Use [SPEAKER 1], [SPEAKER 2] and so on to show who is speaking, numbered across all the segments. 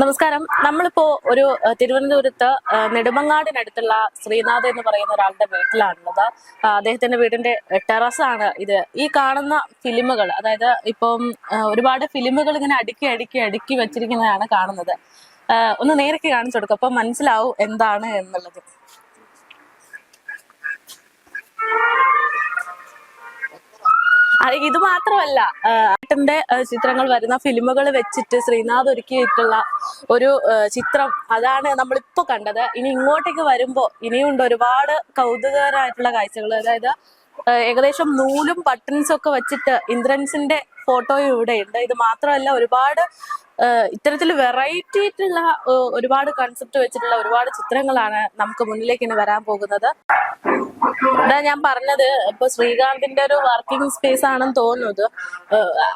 [SPEAKER 1] നമസ്കാരം. നമ്മളിപ്പോ ഒരു തിരുവനന്തപുരത്ത് നെടുമങ്ങാടിനടുത്തുള്ള ശ്രീനാഥ് എന്ന് പറയുന്ന ഒരാളുടെ വീട്ടിലാണുള്ളത്. അദ്ദേഹത്തിന്റെ വീടിന്റെ ടെറസ് ആണ് ഇത്. ഈ കാണുന്ന ഫിലിമുകൾ അതായത് ഇപ്പം ഒരുപാട് ഫിലിമുകൾ ഇങ്ങനെ അടുക്കി അടുക്കി അടുക്കി വെച്ചിരിക്കുന്നതാണ് കാണുന്നത്. ഒന്ന് നേരൊക്കെ കാണിച്ചു കൊടുക്കും. അപ്പൊ മനസ്സിലാവും എന്താണ് എന്നുള്ളത്. ഇത് മാത്രമല്ല ഏട്ടന്റെ ചിത്രങ്ങൾ വരുന്ന ഫിലിമുകൾ വെച്ചിട്ട് ശ്രീനാഥ് ഒരുക്കിയിട്ടുള്ള ഒരു ചിത്രം. അതാണ് നമ്മളിപ്പോ കണ്ടത്. ഇനി ഇങ്ങോട്ടേക്ക് വരുമ്പോ ഇനിയുണ്ട് ഒരുപാട് കൗതുകകരമായിട്ടുള്ള കാഴ്ചകൾ അതായത് ഏകദേശം നൂലും ബട്ടൺസും ഒക്കെ വെച്ചിട്ട് ഇന്ദ്രൻസിന്റെ ഫോട്ടോയും ഇവിടെ ഉണ്ട്. ഇത് മാത്രമല്ല ഒരുപാട് ഇത്തരത്തിൽ വെറൈറ്റി ആയിട്ടുള്ള ഒരുപാട് കൺസെപ്റ്റ് വെച്ചിട്ടുള്ള ഒരുപാട് ചിത്രങ്ങളാണ് നമുക്ക് മുന്നിലേക്ക് ഇനി വരാൻ പോകുന്നത്. ഇവിടെ ഞാൻ പറഞ്ഞത് ഇപ്പൊ ശ്രീകാന്തിന്റെ ഒരു വർക്കിംഗ് സ്പേസ് ആണെന്ന് തോന്നുന്നത്.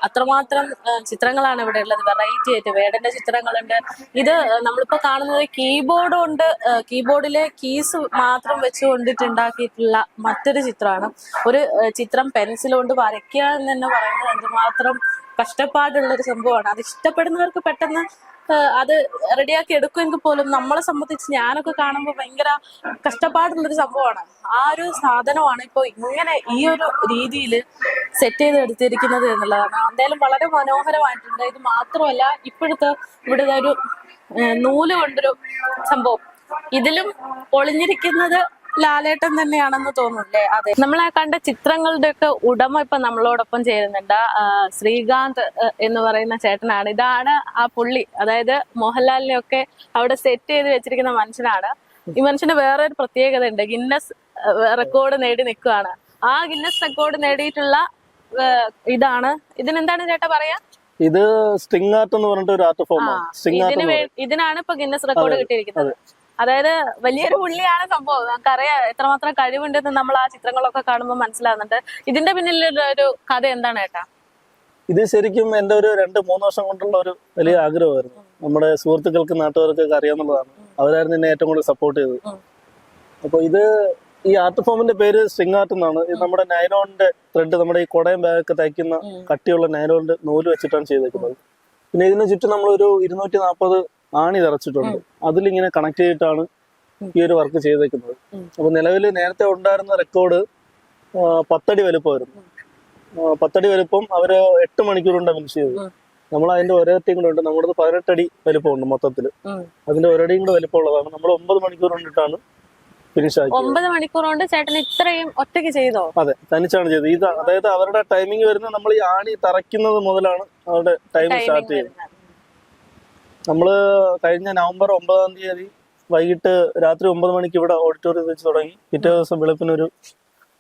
[SPEAKER 1] അത്രമാത്രം ചിത്രങ്ങളാണ് ഇവിടെ ഉള്ളത്. വെറൈറ്റി ആയിട്ട് വേടന്റെ ചിത്രങ്ങളുണ്ട്. ഇത് നമ്മളിപ്പോ കാണുന്നത് കീബോർഡ് കൊണ്ട് കീബോർഡിലെ കീസ് മാത്രം വെച്ചുകൊണ്ടിട്ട് ഉണ്ടാക്കിയിട്ടുള്ള മറ്റൊരു ചിത്രമാണ്. ഒരു ചിത്രം പെൻസിൽ കൊണ്ട് വരയ്ക്കുക എന്ന് തന്നെ പറയുന്നത് എന്തുമാത്രം കഷ്ടപ്പാടുള്ള ഒരു സംഭവമാണ്. അത് ഇഷ്ടപ്പെടുന്നവർക്ക് പെട്ടെന്ന് അത് റെഡിയാക്കി എടുക്കുമെങ്കിൽ പോലും നമ്മളെ സംബന്ധിച്ച് ഞാനൊക്കെ കാണുമ്പോൾ ഭയങ്കര കഷ്ടപ്പാടുള്ളൊരു സംഭവമാണ്. ആ ഒരു സാധനമാണ് ഇപ്പോൾ ഇങ്ങനെ ഈ ഒരു രീതിയിൽ സെറ്റ് ചെയ്ത് എടുത്തിരിക്കുന്നത് എന്നുള്ളതാണ്. എന്തായാലും വളരെ മനോഹരമായിട്ടുണ്ട്. ഇത് മാത്രമല്ല ഇപ്പോഴത്തെ ഇവിടുത്തെ ഒരു നൂൽ കൊണ്ടൊരു സംഭവം. ഇതിലും ഒളിഞ്ഞിരിക്കുന്നത് ലാലേട്ടൻ തന്നെയാണെന്ന് തോന്നുന്നില്ലേ? അതെ. നമ്മൾ ആ കണ്ട ചിത്രങ്ങളുടെ ഒക്കെ ഉടമ ഇപ്പൊ നമ്മളോടൊപ്പം ചേരുന്നുണ്ട്. ശ്രീകാന്ത് എന്ന് പറയുന്ന ചേട്ടനാണ്. ഇതാണ് ആ പുള്ളി. അതായത് മോഹൻലാലിനെ ഒക്കെ അവിടെ സെറ്റ് ചെയ്ത് വെച്ചിരിക്കുന്ന മനുഷ്യനാണ്. ഈ മനുഷ്യന് വേറെ ഒരു പ്രത്യേകത ഉണ്ട്. ഗിന്നസ് റെക്കോർഡ് നേടി നിൽക്കുകയാണ്. ആ ഗിന്നസ് റെക്കോർഡ് നേടിയിട്ടുള്ള ഇതാണ്. ഇതിനെന്താണ് ചേട്ടാ പറയാ?
[SPEAKER 2] ഇത് സ്ട്രിങ് ആർട്ട് എന്ന് പറഞ്ഞിട്ട് ഒരു ആർട്ട് ഫോം ആണ് സ്ട്രിങ് ആർട്ട്
[SPEAKER 1] ഇതിന് ഇതിനാണ് ഇപ്പൊ ഗിന്നസ് റെക്കോർഡ് കിട്ടിയിരിക്കുന്നത്. അതായത് വലിയൊരു പുള്ളിയാണ് സംഭവം. നമുക്കറിയാം എത്രമാത്രം കഴിവുണ്ടെന്ന് നമ്മൾ ആ ചിത്രങ്ങളൊക്കെ കാണുമ്പോൾ മനസ്സിലാകുന്നുണ്ട് ഇതിന്റെ പിന്നിൽ ഒരു കഥ എന്താണ് ഏട്ടാ?
[SPEAKER 2] ഇത് ശരിക്കും എന്റെ ഒരു രണ്ട് മൂന്ന് വർഷം കൊണ്ടുള്ള ഒരു വലിയ ആഗ്രഹമായിരുന്നു. നമ്മുടെ സുഹൃത്തുക്കൾക്ക് നാട്ടുകാർക്കൊക്കെ അറിയാന്നുള്ളതാണ് അവരായിരുന്നു എന്നെ ഏറ്റവും കൂടുതൽ സപ്പോർട്ട് ചെയ്തത്.
[SPEAKER 1] അപ്പോൾ
[SPEAKER 2] അപ്പൊ ഇത് ഈ ആർട്ട് ഫോമിന്റെ പേര് സ്ട്രിങ് ആർട്ട് എന്നാണ്. ഇത് നമ്മുടെ നൈലോണിന്റെ ത്രെഡ് നമ്മുടെ ഈ കൊടയും ബാഗൊക്കെ തയ്ക്കുന്ന കട്ടിയുള്ള നൈലോണിന്റെ നൂൽ വെച്ചിട്ടാണ് ചെയ്തേക്കുന്നത്. പിന്നെ ഇതിന് ചുറ്റും നമ്മളൊരു ഇരുന്നൂറ്റി നാൽപ്പത് ആണി നിറച്ചിട്ടുണ്ട്. അതിലിങ്ങനെ കണക്ട് ചെയ്തിട്ടാണ് ഈ ഒരു വർക്ക് ചെയ്തേക്കുന്നത്. അപ്പൊ നിലവിൽ നേരത്തെ ഉണ്ടായിരുന്ന റെക്കോർഡ് പത്തടി വലുപ്പമായിരുന്നു. പത്തടി വലുപ്പം അവർ എട്ട് മണിക്കൂർ കൊണ്ട് ഫിനിഷ് ചെയ്തു നമ്മൾ അതിന്റെ ഒരേറ്റയും കൂടെ ഉണ്ട്. നമ്മുടെ പതിനെട്ടടി വലുപ്പമുണ്ട് മൊത്തത്തിൽ. അതിന്റെ ഒരടിയും കൂടെ വലുപ്പമുള്ളതാണ്. നമ്മൾ ഒമ്പത് മണിക്കൂർ കൊണ്ടിട്ടാണ് ഫിനിഷ് ആക്കി
[SPEAKER 1] ഒമ്പത് മണിക്കൂർ കൊണ്ട് ചേട്ടൻ ഇത്രയും ഒറ്റയ്ക്ക് ചെയ്തോ?
[SPEAKER 2] അതെ തനിച്ചാണ് ചെയ്തത്. ഇത് അതായത് അവരുടെ ടൈമിംഗ് വരുന്നത് നമ്മൾ ഈ ആണി തറയ്ക്കുന്നത് മുതലാണ് അവരുടെ ടൈം സ്റ്റാർട്ട് ചെയ്യുന്നത്. നമ്മൾ കഴിഞ്ഞ നവംബർ ഒമ്പതാം തീയതി വൈകിട്ട് രാത്രി ഒമ്പത് മണിക്ക് ഇവിടെ ഓഡിറ്റോറിയത്തിൽ വെച്ച് തുടങ്ങി. പിറ്റേ ദിവസം വെളുപ്പിനൊരു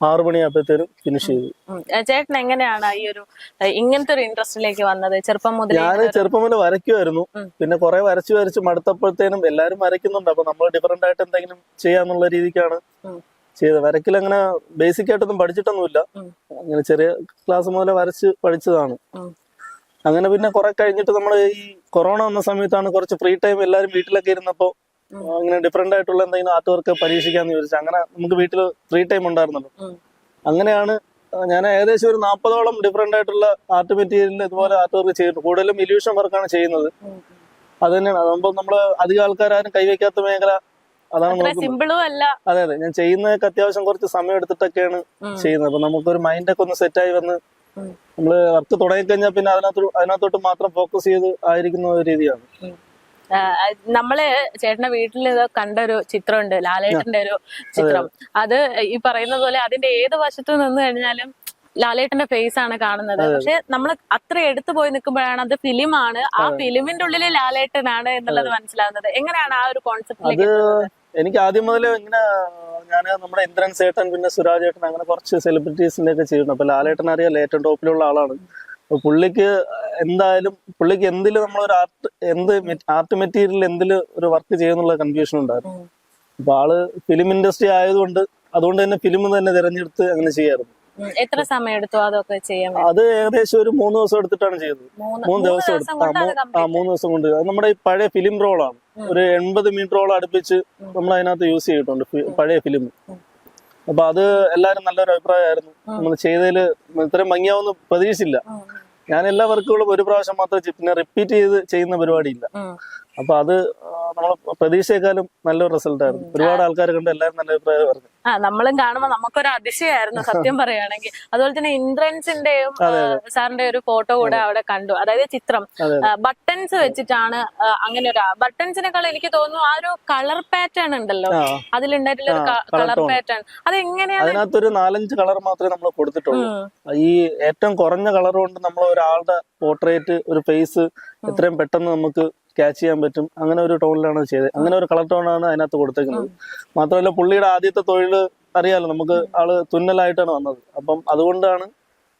[SPEAKER 2] ആറു മണിയാകുമ്പോഴത്തേനും ഫിനിഷ് ചെയ്തു.
[SPEAKER 1] ചേട്ടൻ എങ്ങനെയാണ് ഈ ഒരു ഇങ്ങനത്തെ ഒരു ഇൻട്രസ്റ്റിലേക്ക് വന്നത്? ചെറുപ്പം മുതൽ
[SPEAKER 2] ഞാൻ ചെറുപ്പം മുതൽ വരയ്ക്കുമായിരുന്നു. പിന്നെ കുറെ വരച്ച് വരച്ച് മടുത്തപ്പോഴത്തേനും എല്ലാരും വരയ്ക്കുന്നുണ്ട്. അപ്പൊ നമ്മൾ ഡിഫറെന്റ് ആയിട്ട് എന്തെങ്കിലും ചെയ്യാന്നുള്ള രീതിക്കാണ്. ചെയ്തത്. വരയ്ക്കൽ അങ്ങനെ ബേസിക് ആയിട്ടൊന്നും പഠിച്ചിട്ടൊന്നുമില്ല. അങ്ങനെ ചെറിയ ക്ലാസ് മുതലേ വരച്ച് പഠിച്ചതാണ്. അങ്ങനെ പിന്നെ കുറെ കഴിഞ്ഞിട്ട് നമ്മൾ ഈ കൊറോണ വന്ന സമയത്താണ് കുറച്ച് ഫ്രീ ടൈം എല്ലാവരും വീട്ടിലൊക്കെ ഇരുന്നപ്പോ അങ്ങനെ ഡിഫറെന്റ് ആയിട്ടുള്ള എന്തെങ്കിലും ആർട്ട് വർക്ക് പരീക്ഷിക്കാന്ന് ചോദിച്ചു അങ്ങനെ നമുക്ക് വീട്ടിൽ ഫ്രീ ടൈം ഉണ്ടായിരുന്നല്ലോ. അങ്ങനെയാണ് ഞാൻ ഏകദേശം ഒരു നാൽപ്പതോളം ഡിഫറെന്റ് ആയിട്ടുള്ള ആർട്ട് മെറ്റീരിയലിൽ ഇതുപോലെ ആർട്ട് വർക്ക് ചെയ്യുന്നു കൂടുതലും ഇല്യൂഷൻ വർക്കാണ് ചെയ്യുന്നത്. അത് തന്നെയാണ്. അതാകുമ്പോൾ നമ്മൾ അധികം ആൾക്കാരും കൈവയ്ക്കാത്ത മേഖല അതാണ്
[SPEAKER 1] സിമ്പിളും അല്ല.
[SPEAKER 2] അതെ അതെ. ഞാൻ ചെയ്യുന്നതൊക്കെ അത്യാവശ്യം കുറച്ച് സമയം എടുത്തിട്ടൊക്കെയാണ്. ചെയ്യുന്നത്. അപ്പൊ നമുക്കൊരു മൈൻഡൊക്കെ ഒന്ന് സെറ്റായി വന്ന് നമ്മൾ വർക്ക് തുടങ്ങിക്കഴിഞ്ഞാൽ പിന്നെ അതിനകത്ത് അതിനകത്തോട്ട് മാത്രം ഫോക്കസ് ചെയ്ത് ആയിരിക്കുന്ന ഒരു രീതിയാണ്.
[SPEAKER 1] നമ്മൾ ചേട്ടന്റെ വീട്ടിൽ കണ്ട ഒരു ചിത്രമുണ്ട് ലാലേട്ടന്റെ ഒരു ചിത്രം. അത് ഈ പറയുന്ന പോലെ അതിന്റെ ഏത് വശത്തു നിന്ന് കഴിഞ്ഞാലും ലാലേട്ടന്റെ ഫേസ് ആണ് കാണുന്നത്. പക്ഷെ നമ്മൾ അത്ര എടുത്തു പോയി നിൽക്കുമ്പോഴാണ് അത് ഫിലിമാണ്. ആ ഫിലിമിന്റെ ഉള്ളിൽ ലാലേട്ടനാണ് എന്നുള്ളത് മനസ്സിലാവുന്നത് എങ്ങനെയാണ് ആ ഒരു
[SPEAKER 2] കോൺസെപ്റ്റ് എനിക്ക് ആദ്യം മുതലേ ഇങ്ങനെ ഞാൻ നമ്മുടെ ഇന്ദ്രൻ സേട്ടൻ പിന്നെ സുരാജ് ഏട്ടൻ അങ്ങനെ കുറച്ച് സെലിബ്രിറ്റീസിന്റെ ഒക്കെ ചെയ്യുന്നു അപ്പൊ ലാലേട്ടൻ അറിയാം ഏറ്റവും ടോപ്പിലുള്ള ആളാണ് അപ്പൊ പുള്ളിക്ക് എന്തായാലും പുള്ളിക്ക് എന്തിൽ നമ്മളൊരു ആർട്ട് എന്ത് ആർട്ട് മെറ്റീരിയൽ എന്തിൽ ഒരു വർക്ക് ചെയ്യുന്നുള്ള കൺഫ്യൂഷൻ ഉണ്ടായിരുന്നു. അപ്പൊ ആൾ ഫിലിം ഇൻഡസ്ട്രി ആയതുകൊണ്ട് അതുകൊണ്ട് തന്നെ ഫിലിം തന്നെ തിരഞ്ഞെടുത്ത് അങ്ങനെ ചെയ്യായിരുന്നു
[SPEAKER 1] ഉം. എത്ര സമയം എടുത്തു അതൊക്കെ ചെയ്യാൻ?
[SPEAKER 2] അത് ഏകദേശം ഒരു മൂന്ന് ദിവസം എടുത്തിട്ടാണ് ചെയ്തത്.
[SPEAKER 1] മൂന്ന്
[SPEAKER 2] ദിവസം എടുത്തു. ആ, മൂന്ന് ദിവസം കൊണ്ട്. അത് നമ്മുടെ ഈ പഴയ ഫിലിം റോളാണ് ഒരു എൺപത് മീറ്റർ റോൾ അടുപ്പിച്ച് നമ്മൾ അതിനകത്ത് യൂസ് ചെയ്തിട്ടുണ്ട് പഴയ ഫിലിം. അപ്പൊ അത് എല്ലാരും നല്ലൊരു അഭിപ്രായമായിരുന്നു. നമ്മൾ ചെയ്തതിൽ ഇത്രയും ഭംഗിയാവുന്ന പ്രതീക്ഷിച്ചില്ല. ഞാൻ എല്ലാ വർക്കുകളും ഒരു പ്രാവശ്യം മാത്രം. പിന്നെ റിപ്പീറ്റ് ചെയ്ത് ചെയ്യുന്ന പരിപാടിയില്ല. അപ്പൊ അത് നമ്മൾ പ്രതീക്ഷയെക്കാളും നല്ലൊരു റിസൾട്ട് ആയിരുന്നു. ഒരുപാട് ആൾക്കാർ കണ്ട് എല്ലാവരും നല്ല അഭിപ്രായം പറഞ്ഞു.
[SPEAKER 1] ആ നമ്മളും കാണുമ്പോ നമുക്കൊരു അതിശയമായിരുന്നു സത്യം പറയുകയാണെങ്കിൽ. അതുപോലെ തന്നെ ഇന്ദ്രൻസിന്റെയും സാറിന്റെ ഒരു ഫോട്ടോ കൂടെ അവിടെ കണ്ടു. അതായത് ചിത്രം. ബട്ടൺസ് വെച്ചിട്ടാണ് അങ്ങനെ ഒരു ബട്ടൺസിനേക്കാൾ എനിക്ക് തോന്നുന്നു ആ ഒരു കളർ പാറ്റേൺ ഉണ്ടല്ലോ. അതിലുണ്ടായിട്ടുള്ള ഒരു കളർ പാറ്റേൺ. അത് എങ്ങനെയാണ്
[SPEAKER 2] അതിനകത്തൊരു നാലഞ്ച് കളർ മാത്രമേ നമ്മൾ കൊടുത്തിട്ടുള്ളൂ. ഈ ഏറ്റവും കുറഞ്ഞ കളർ കൊണ്ട് നമ്മൾ ഒരാളുടെ പോർട്രേറ്റ് ഒരു ഫേസ് എത്രയും പെട്ടെന്ന് നമുക്ക് ക്യാച്ച് ചെയ്യാൻ പറ്റും. അങ്ങനെ ഒരു ടോണിലാണ് ചെയ്തത്. അങ്ങനെ ഒരു കളർ ടോണാണ് അതിനകത്ത് കൊടുത്തേക്കുന്നത്. മാത്രമല്ല പുള്ളിയുടെ ആദ്യത്തെ തൊഴിൽ അറിയാലോ നമുക്ക് ആൾ തുന്നലായിട്ടാണ് വന്നത്. അപ്പം അതുകൊണ്ടാണ്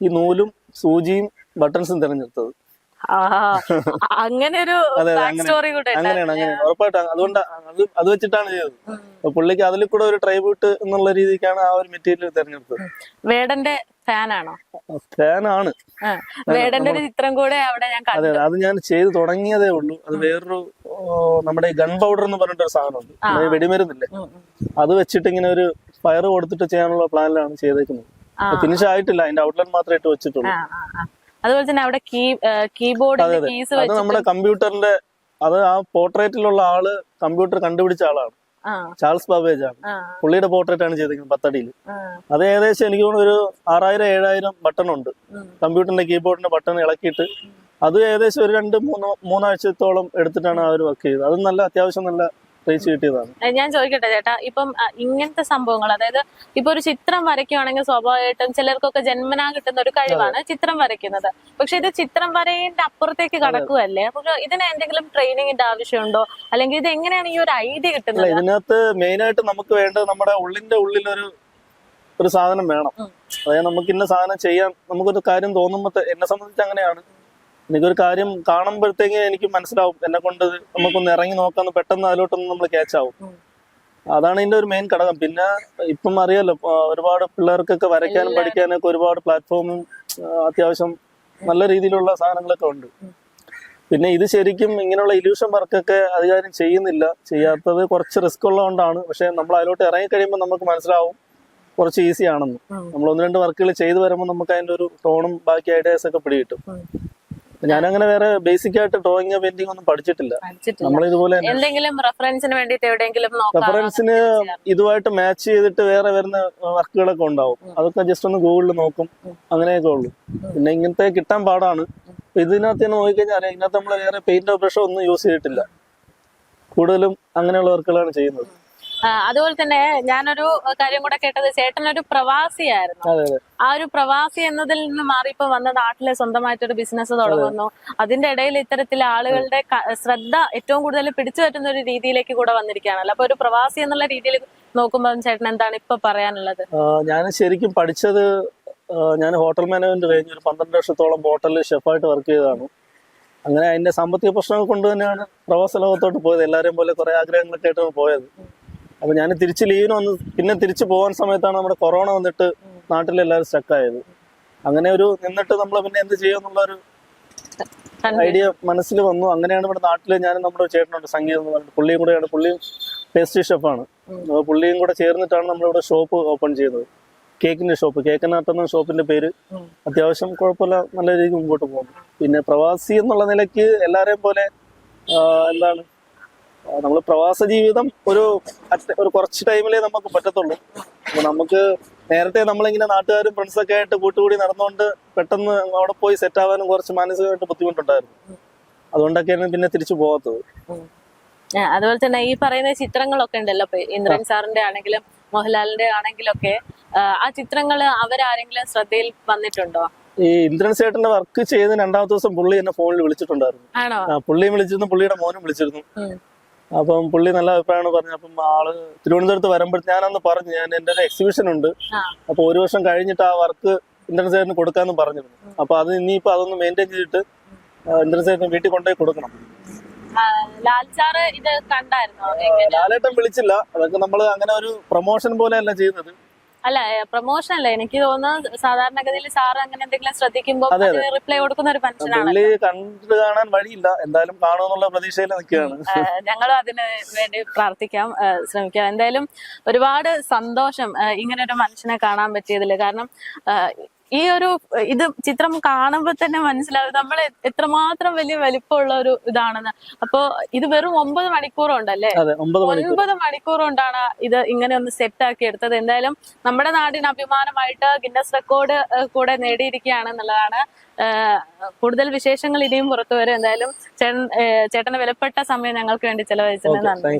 [SPEAKER 2] ഈ നൂലും സൂചിയും ബട്ടൺസും തിരഞ്ഞെടുത്തത്.
[SPEAKER 1] അങ്ങനെ ഒരു സ്റ്റോറി കൂടെ.
[SPEAKER 2] അങ്ങനെയാണ് അങ്ങനെ ഉറപ്പായിട്ടും അതുകൊണ്ട് അത് അത് വെച്ചിട്ടാണ് ചെയ്തത്. പുള്ളിക്ക് അതിൽ കൂടെ ഒരു ട്രൈബ്യൂട്ട് എന്നുള്ള രീതിക്കാണ് ആ ഒരു മെറ്റീരിയൽ തിരഞ്ഞെടുത്തത്.
[SPEAKER 1] വേടന്റെ ഫാനാണോ
[SPEAKER 2] ഫാനാണ്.
[SPEAKER 1] ആ. വേടന്റെ ഒരു ചിത്രം കൂടെ അവിടെ ഞാൻ
[SPEAKER 2] അതെ അത് ഞാൻ ചെയ്തു തുടങ്ങിയതേ ഉള്ളൂ. അത് വേറൊരു നമ്മുടെ ഗൺ പൗഡർ എന്ന് പറഞ്ഞിട്ടൊരു സാധനമുണ്ട്. വെടിമരുന്നില്ലേ. അത് വെച്ചിട്ട് ഇങ്ങനെ ഒരു ഫയർ കൊടുത്തിട്ട് ചെയ്യാനുള്ള പ്ലാനിലാണ് ചെയ്തേക്കുന്നത്. ഫിനിഷ് ആയിട്ടില്ല. അതിന്റെ ഔട്ട്ലൈൻ മാത്രമേ ഇട്ട് വെച്ചിട്ടുള്ളൂ.
[SPEAKER 1] അതുപോലെ തന്നെ അവിടെ കീ കീബോർഡിന്റെ കീസ്
[SPEAKER 2] അത് നമ്മുടെ കമ്പ്യൂട്ടറിന്റെ അത് ആ പോർട്രേറ്റിലുള്ള ആൾ കമ്പ്യൂട്ടർ കണ്ടുപിടിച്ച ആളാണ്. Charles Babbage. ആണ് പുള്ളിയുടെ പോർട്രേറ്റ് ആണ് ചെയ്തിരിക്കുന്നത് പത്തടിയിൽ. അത് ഏകദേശം എനിക്ക് തോന്നുന്നു ഒരു ആറായിരം ഏഴായിരം ബട്ടൺ ഉണ്ട്. കമ്പ്യൂട്ടറിന്റെ കീബോർഡിന്റെ ബട്ടൺ ഇളക്കിയിട്ട് അത് ഏകദേശം ഒരു രണ്ട് മൂന്ന് മൂന്നാഴ്ചത്തോളം എടുത്തിട്ടാണ് അവർ ഒരു വർക്ക് ചെയ്തത്. അത് നല്ല അത്യാവശ്യം നല്ല
[SPEAKER 1] ഞാൻ ചോദിക്കട്ടെ ചേട്ടാ ഇപ്പം ഇങ്ങനത്തെ സംഭവങ്ങൾ അതായത് ഇപ്പൊ ഒരു ചിത്രം വരയ്ക്കുവാണെങ്കിൽ സ്വാഭാവികമായിട്ടും ചിലർക്കൊക്കെ ജന്മനാ കിട്ടുന്ന ഒരു കഴിവാണ് ചിത്രം വരയ്ക്കുന്നത്. പക്ഷെ ഇത് ചിത്രം വരയിന്റെ അപ്പുറത്തേക്ക് കടക്കുവല്ലേ? അപ്പൊ ഇതിന് എന്തെങ്കിലും ട്രെയിനിങ്ങിന്റെ ആവശ്യമുണ്ടോ? അല്ലെങ്കിൽ ഇത് എങ്ങനെയാണ് ഈ ഒരു ഐഡിയ കിട്ടുന്നത്?
[SPEAKER 2] ഇതിനകത്ത് മെയിൻ ആയിട്ട് നമുക്ക് വേണ്ടത് നമ്മുടെ ഉള്ളിന്റെ ഉള്ളിൽ ഒരു ഒരു സാധനം വേണം. അതായത് നമുക്ക് ഇന്ന സാധനം ചെയ്യാൻ നമുക്കൊരു കാര്യം തോന്നുമ്പോ എന്നെ സംബന്ധിച്ച് അങ്ങനെയാണ്. എനിക്കൊരു കാര്യം കാണുമ്പോഴത്തേക്ക് എനിക്ക് മനസ്സിലാവും. എന്നെ കൊണ്ട് നമുക്കൊന്ന് ഇറങ്ങി നോക്കാന്ന് പെട്ടെന്ന് അതിലോട്ടൊന്ന് നമ്മൾ ക്യാച്ച് ആവും. അതാണ് ഇതിന്റെ ഒരു മെയിൻ ഘടകം. പിന്നെ ഇപ്പം അറിയാലോ ഒരുപാട് പിള്ളേർക്കൊക്കെ വരയ്ക്കാനും പഠിക്കാനൊക്കെ ഒരുപാട് പ്ലാറ്റ്ഫോമും അത്യാവശ്യം നല്ല രീതിയിലുള്ള സാധനങ്ങളൊക്കെ ഉണ്ട്. പിന്നെ ഇത് ശരിക്കും ഇങ്ങനെയുള്ള ഇല്യൂഷൻ വർക്കൊക്കെ അധികാരം ചെയ്യുന്നില്ല. ചെയ്യാത്തത് കുറച്ച് റിസ്ക് ഉള്ളതുകൊണ്ടാണ്. പക്ഷെ നമ്മൾ അതിലോട്ട് ഇറങ്ങി കഴിയുമ്പോൾ നമുക്ക് മനസ്സിലാവും കുറച്ച് ഈസി ആണെന്ന്. നമ്മൾ ഒന്ന് രണ്ട് വർക്കുകൾ ചെയ്തു വരുമ്പോൾ നമുക്ക് അതിന്റെ ഒരു ടോണും ബാക്കി ഐഡിയാസ് ഒക്കെ പിടികിട്ടും.
[SPEAKER 1] ഉം.
[SPEAKER 2] ഞാനങ്ങനെ വേറെ ബേസിക് ആയിട്ട് ഡ്രോയിങ് പെയിന്റിംഗ് ഒന്നും പഠിച്ചിട്ടില്ല. നമ്മൾ ഇതുപോലെ
[SPEAKER 1] എന്തെങ്കിലും റെഫറൻസിന് വേണ്ടിട്ട് എവിടെയെങ്കിലും
[SPEAKER 2] റെഫറൻസിന് ഇതുമായിട്ട് മാച്ച് ചെയ്തിട്ട് വേറെ വരുന്ന വർക്കുകളൊക്കെ ഉണ്ടാവും. അതൊക്കെ ജസ്റ്റ് ഒന്ന് ഗൂഗിളിൽ നോക്കും. അങ്ങനെയൊക്കെ ഉള്ളു. പിന്നെ ഇങ്ങനത്തെ കിട്ടാൻ പാടാണ്. ഇതിനകത്ത് തന്നെ നോക്കിക്കഴിഞ്ഞാൽ ഇതിനകത്ത് നമ്മൾ വേറെ പെയിന്റോ ബ്രഷോ ഒന്നും യൂസ് ചെയ്തിട്ടില്ല. കൂടുതലും അങ്ങനെയുള്ള വർക്കുകളാണ് ചെയ്യുന്നത്.
[SPEAKER 1] അതുപോലെ തന്നെ ഞാനൊരു കാര്യം കൂടെ കേട്ടത് ചേട്ടനൊരു പ്രവാസിയായിരുന്നു. ആ ഒരു പ്രവാസി എന്നതിൽ നിന്ന് മാറി ഇപ്പൊ വന്ന നാട്ടിലെ സ്വന്തമായിട്ടൊരു ബിസിനസ് തുടങ്ങുന്നു. അതിന്റെ ഇടയിൽ ഇത്തരത്തിൽ ആളുകളുടെ ശ്രദ്ധ ഏറ്റവും കൂടുതൽ പിടിച്ചു പറ്റുന്ന ഒരു രീതിയിലേക്ക് കൂടെ വന്നിരിക്കുകയാണല്ലോ. അപ്പൊ ഒരു പ്രവാസി എന്നുള്ള രീതിയിൽ നോക്കുമ്പോൾ ചേട്ടൻ എന്താണ് ഇപ്പൊ പറയാനുള്ളത്?
[SPEAKER 2] ഞാൻ ശരിക്കും പഠിച്ചത് ഞാൻ ഹോട്ടൽ മാനേജ്മെന്റ് കഴിഞ്ഞ് ഒരു പന്ത്രണ്ട് വർഷത്തോളം ഹോട്ടലിൽ ഷെഫായിട്ട് വർക്ക് ചെയ്തതാണ്. അങ്ങനെ അതിന്റെ സാമ്പത്തിക പ്രശ്നങ്ങൾ കൊണ്ട് തന്നെയാണ് പ്രവാസ ലോകത്തോട്ട് പോയത്. എല്ലാവരെയും പോലെ കുറെ ആഗ്രഹങ്ങളൊക്കെ ആയിട്ടാണ് പോയത്. അപ്പൊ ഞാൻ തിരിച്ച് ലീവിന് വന്ന് പിന്നെ തിരിച്ചു പോകാൻ സമയത്താണ് നമ്മുടെ കൊറോണ വന്നിട്ട് നാട്ടിലെല്ലാവരും സ്റ്റക്കായത് അങ്ങനെ ഒരു നിന്നിട്ട് നമ്മൾ പിന്നെ എന്ത് ചെയ്യും എന്നുള്ള ഒരു ഐഡിയ മനസ്സിൽ വന്നു. അങ്ങനെയാണ് ഇവിടെ നാട്ടിൽ ഞാൻ നമ്മുടെ ചേട്ടനുണ്ട് സംഗീതം എന്ന് പറഞ്ഞിട്ട്. പുള്ളിയും കൂടെയാണ് പുള്ളിയും പേസ്ട്രി ഷെഫാണ് പുള്ളിയും കൂടെ ചേർന്നിട്ടാണ് നമ്മളിവിടെ ഷോപ്പ് ഓപ്പൺ ചെയ്യുന്നത് കേക്കിന്റെ ഷോപ്പ് കേക്കിനകത്തുന്ന ഷോപ്പിന്റെ പേര്. അത്യാവശ്യം കുഴപ്പമില്ല നല്ല രീതിക്ക് മുമ്പോട്ട് പോകുന്നു. പിന്നെ പ്രവാസി എന്നുള്ള നിലയ്ക്ക് എല്ലാവരെയും പോലെ എന്താണ് നമ്മൾ പ്രവാസ ജീവിതം ഒരു ഒരു കുറച്ച് ടൈമിലേ നമുക്ക് പറ്റത്തുള്ളൂ. അപ്പൊ നമുക്ക് നേരത്തെ നമ്മളിങ്ങനെ നാട്ടുകാരും ഫ്രണ്ട്സൊക്കെ ആയിട്ട് കൂട്ടുകൂടി നടന്നുകൊണ്ട് പെട്ടെന്ന് അവിടെ പോയി സെറ്റ് ആവാനും കുറച്ച് മാനസികമായിട്ട് ബുദ്ധിമുട്ടുണ്ടായിരുന്നു. അതുകൊണ്ടൊക്കെയാണ് പിന്നെ തിരിച്ചു പോകാത്തത്.
[SPEAKER 1] അതുപോലെ തന്നെ ഈ പറയുന്ന ചിത്രങ്ങളൊക്കെ ഉണ്ടല്ലോ ഇന്ദ്രൻ സാറിന്റെ ആണെങ്കിലും മോഹൻലാലിന്റെ ആണെങ്കിലും ഒക്കെ ആ, ചിത്രങ്ങൾ അവരാരെങ്കിലും ശ്രദ്ധയിൽ വന്നിട്ടുണ്ടോ?
[SPEAKER 2] ഈ ഇന്ദ്രൻ ചേട്ടന്റെ വർക്ക് ചെയ്ത് രണ്ടാമത്തെ ദിവസം പുള്ളി എന്നെ ഫോണിൽ വിളിച്ചിട്ടുണ്ടായിരുന്നു. പുള്ളിയും വിളിച്ചിരുന്നു പുള്ളിയുടെ മോനും വിളിച്ചിരുന്നു. അപ്പം പുള്ളി നല്ല അഭിപ്രായമാണ് പറഞ്ഞത്. അപ്പം ആൾ തിരുവനന്തപുരത്ത് വരുമ്പോൾ ഞാനന്ന് പറഞ്ഞു ഞാൻ എന്റെ ഒരു എക്സിബിഷൻ ഉണ്ട്. അപ്പൊ ഒരു വർഷം കഴിഞ്ഞിട്ട് ആ വർക്ക് ഇന്ദ്രൻ കൊടുക്കാന്ന് പറഞ്ഞിരുന്നു. അപ്പൊ അത് ഇനിയിപ്പോ അതൊന്ന് മെയിന്റെയിൻ ചെയ്തിട്ട് ഇന്ദ്രൻ വീട്ടിൽ കൊണ്ടുപോയി കൊടുക്കണം.
[SPEAKER 1] ആ, ലാൽ ഇത് കണ്ടായിരുന്നു? എങ്ങനെ
[SPEAKER 2] ലാലേട്ടൻ വിളിച്ചില്ല. അതൊക്കെ നമ്മൾ അങ്ങനെ ഒരു പ്രൊമോഷൻ പോലെയല്ല ചെയ്യുന്നത്
[SPEAKER 1] അല്ല പ്രൊമോഷൻ അല്ല. എനിക്ക് തോന്നുന്നത് സാധാരണഗതിയിൽ സാർ അങ്ങനെ എന്തെങ്കിലും ശ്രദ്ധിക്കുമ്പോൾ റിപ്ലൈ കൊടുക്കുന്ന ഒരു മനുഷ്യനാണ്
[SPEAKER 2] കണ്ടു കാണാൻ വഴിയില്ല. എന്തായാലും കാണുമെന്നുള്ള പ്രതീക്ഷയിൽ നിൽക്കുകയാണ്.
[SPEAKER 1] ഞങ്ങളും അതിന് വേണ്ടി പ്രാർത്ഥിക്കാം. ശ്രമിക്കാം. എന്തായാലും ഒരുപാട് സന്തോഷം ഇങ്ങനെ ഒരു മനുഷ്യനെ കാണാൻ പറ്റിയതിൽ കാരണം ഈ ഒരു ഇത് ചിത്രം കാണുമ്പോൾ തന്നെ മനസ്സിലാവും. നമ്മൾ എത്രമാത്രം വലിയ വലിപ്പമുള്ള ഒരു ഇതാണെന്ന്. അപ്പോ ഇത് വെറും ഒമ്പത് മണിക്കൂറുണ്ടല്ലേ?
[SPEAKER 2] ഒമ്പത് മണിക്കൂർ.
[SPEAKER 1] ഒൻപത് മണിക്കൂർ കൊണ്ടാണ് ഇത് ഇങ്ങനെ ഒന്ന് സെറ്റ് ആക്കി എടുത്തത്. എന്തായാലും നമ്മുടെ നാടിന് അഭിമാനമായിട്ട് ഗിന്നസ് റെക്കോർഡ് കൂടെ നേടിയിരിക്കുകയാണ് എന്നുള്ളതാണ്. കൂടുതൽ വിശേഷങ്ങൾ ഇനിയും പുറത്തു വരും. എന്തായാലും ചേട്ടൻ ചേട്ടന് വിലപ്പെട്ട സമയം ഞങ്ങൾക്ക് വേണ്ടി ചെലവഴിച്ചത് നന്ദി.